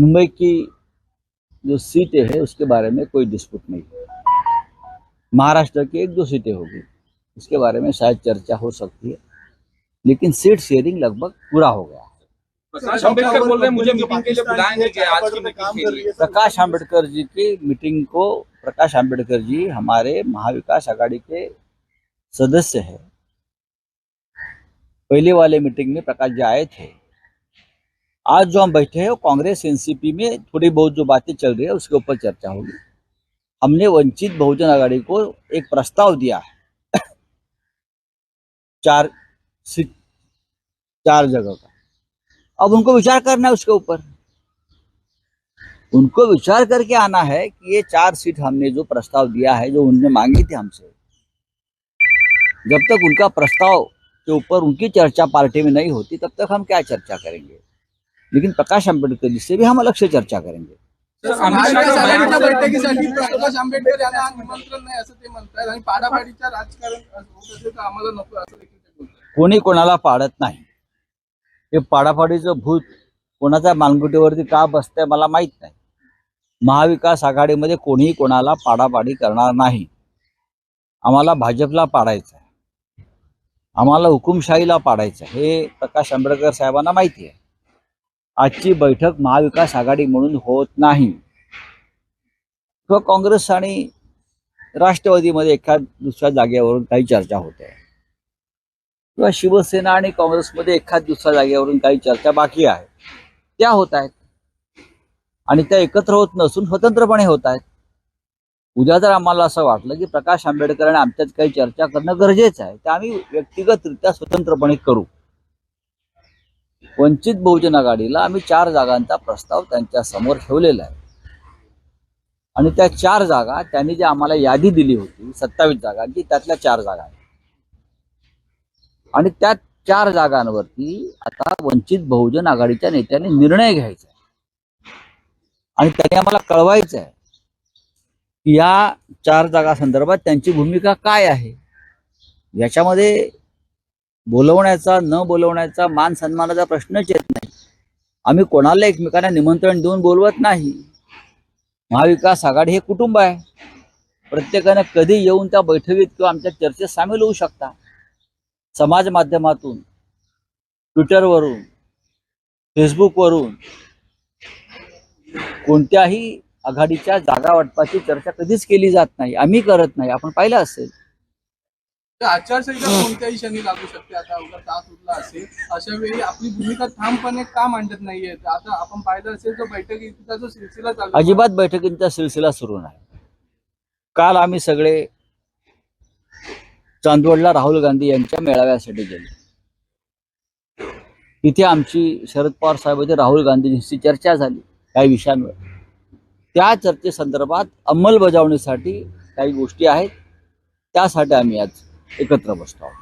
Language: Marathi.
मुंबई की जो सीटें है उसके बारे में कोई डिस्प्यूट नहीं है। महाराष्ट्र की एक दो सीटें होगी इसके बारे में शायद चर्चा हो सकती है लेकिन सीट शेयरिंग लगभग पूरा हो गया। प्रकाश अंबेडकर बोल रहे मुझे मीटिंग के लिए बुलाया नहीं गया आज की मीटिंग के लिए। प्रकाश आंबेडकर जी की मीटिंग को प्रकाश आंबेडकर जी हमारे महाविकास आघाड़ी के सदस्य है। पहले वाले मीटिंग में प्रकाश जी आए थे। आज जो हम बैठे हैं कांग्रेस, एनसीपी में थोड़ी बहुत जो बातें चल रही है, उसके ऊपर चर्चा होगी। हमने वंचित बहुजन आघाड़ी को एक प्रस्ताव दिया है। चार सीट चार जगह का। अब उनको विचार करना है उसके ऊपर। उनको विचार करके आना है कि ये चार सीट हमने जो प्रस्ताव दिया है, जो उनने मांगी थी हमसे, जब तक उनका प्रस्ताव के ऊपर उनकी चर्चा पार्टी में नहीं होती, तब तक हम क्या चर्चा करेंगे? लेकिन प्रकाश आंबेडकर जी से भी हम अलग से चर्चा करेंगे। सर, अमित शहा महाविकास का आघाडीच्या बयान- बैठकीसाठी प्रकाश आंबेडकर यांना निमंत्रण नाही असं ते म्हणतात आणि पाडापाडीचं राजकारण होत असेल तर आम्हाला नको असं देखील ते बोलतात. कोणी कोणाला पाडत नाही. हे पाडापाडीचं भूत कोणाच्या मानगुटीवरती का बसतंय मला माहीत नाही. महाविकास आघाडीमध्ये कोणीही कोणाला पाडापाडी करणार नाही. आम्हाला भाजपला पाडायचं आहे. आम्हाला हुकुमशाहीला पाडायचं आहे. हे प्रकाश आंबेडकर साहेबांना माहिती आहे. आजची बैठक महाविकास आघाडी म्हणून होत नाही. किंवा काँग्रेस आणि राष्ट्रवादीमध्ये एका दुसऱ्या जागेवरून काही चर्चा होते किंवा शिवसेना आणि काँग्रेसमध्ये एखाद दुसऱ्या जागेवरून काही चर्चा बाकी आहे. त्या होत आहेत. आणि त्या एकत्र होत नसून स्वतंत्रपणे होत आहेत. उद्या जर आम्हाला असं वाटलं की प्रकाश आंबेडकर आणि आमच्यात काही चर्चा करणं गरजेचं आहे तर आम्ही व्यक्तिगतरित्या स्वतंत्रपणे करू. वंचित बहुजन आघाडीला आम्ही चार जागांचा प्रस्ताव त्यांच्यासमोर ठेवलेला आहे. आणि त्या चार जागा त्यांनी जी आम्हाला यादी दिली होती सत्तावीस जागांची त्यातल्या चार जागा आहेत. आणि त्या चार जागांवरती आता वंचित बहुजन आघाडीच्या नेत्यांनी निर्णय घ्यायचा आहे. आणि त्यांनी आम्हाला कळवायचं आहे की या चार जागा संदर्भात त्यांची भूमिका काय आहे. याच्यामध्ये बोलवण्याचा न बोलवण्याचा मान सन्मानाचा प्रश्नच येत नाही. आम्ही कोणाला एकमेकांना निमंत्रण देऊन बोलवत नाही? महाविकास आघाडी हे कुटुंब आहे. प्रत्येकाने कधी येऊन त्या बैठकीत किंवा आमच्या चर्चेत सामील होऊ शकता? समाज माध्यमातून ट्विटरवरून फेसबुकवरून कोणत्याही आघाडीच्या जागा वाटपाची चर्चा कधीच केली जात नाही. आम्ही करत नाही. आपण पाहिलं असेल. तर आचारसंहिता कोणत्याही क्षणी लागू शकते. आता अवघा तास उरला असेल अशा वेळी आपली भूमिका ठामपणे का मांडत नाहीये? आता आपण पाहिलं असेल तर बैठकीचा जो सिलसिला चालू अजिबात बैठकींचा सिलसिला सुरू नाही. काल आम्ही सगळे चांदवडला राहुल गांधी यांच्या मेळाव्यासाठी गेलो. तिथे आमची शरद पवार साहेबांची राहुल गांधींशी चर्चा झाली काही विषयांवर. त्या चर्चेसंदर्भात अंमलबजावणीसाठी काही गोष्टी आहेत. त्यासाठी आम्ही आज एकत्र बसतो आहोत.